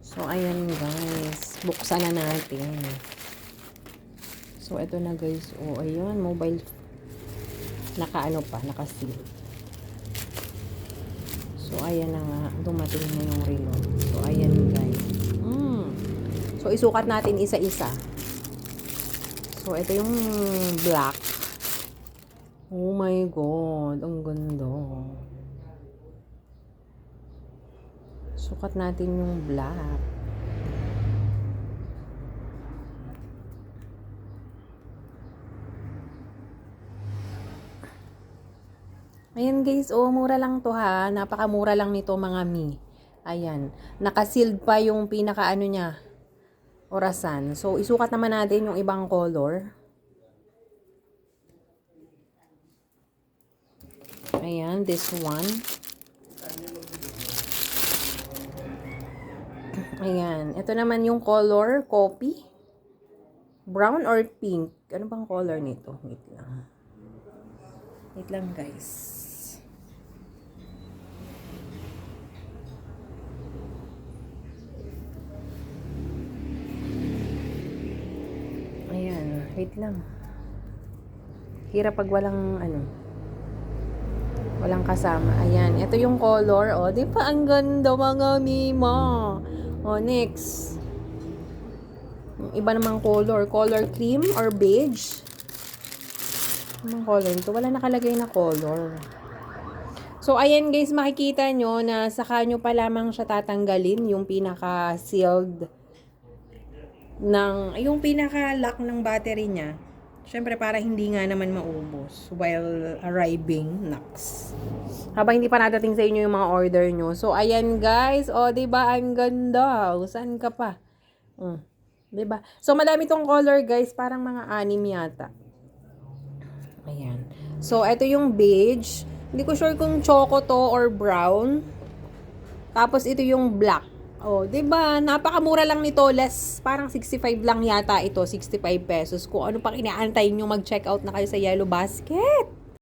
So, ayan guys. Buksan na natin. So, ito na guys. Oh, ayan. Mobile. Naka ano pa. Naka-seal. So, ayan na nga. Dumating na yung relo. So, ayan guys. Mm. So, isukat natin isa-isa. So, ito yung black. Oh my God. Ang ganda. Sukat natin yung black. Ayan guys, oh, mura lang to ha. Napakamura lang nito mga mi. Ayan. Nakasealed pa yung pinaka ano niya. Orasan. So, isukat naman natin yung ibang color. Ayan, this one. Ayan. Ito naman yung color, copy. Brown or pink? Ano bang color nito? Wait lang. Wait lang, guys. Ayan. Wait lang. Hirap pag walang ano. Walang kasama. Ayan. Ito yung color. O, di ba ang ganda mga mima? O, next. Yung Iba namang color. Color cream or beige. Anong color nito? Wala nakalagay na color. So, ayan guys, makikita nyo na saka nyo pa lamang siya tatanggalin yung pinaka-sealed ng, yung pinaka-lock ng battery niya. Siyempre, para hindi nga naman maubos while arriving next. Habang hindi pa nadating sa inyo yung mga order nyo. So, ayan guys. O, di ba Ang ganda. O, Saan ka pa? Mm. Di ba So, madami tong color guys. Parang mga anim yata. Ayan. So, ito yung beige. Hindi ko sure kung choco to or brown. Tapos, ito yung black. Oh, 'di ba? Napakamura lang nito, less parang 65 lang yata ito, 65 pesos. Kung ano pang inaantay niyo mag-check out na kayo sa Yellow Basket.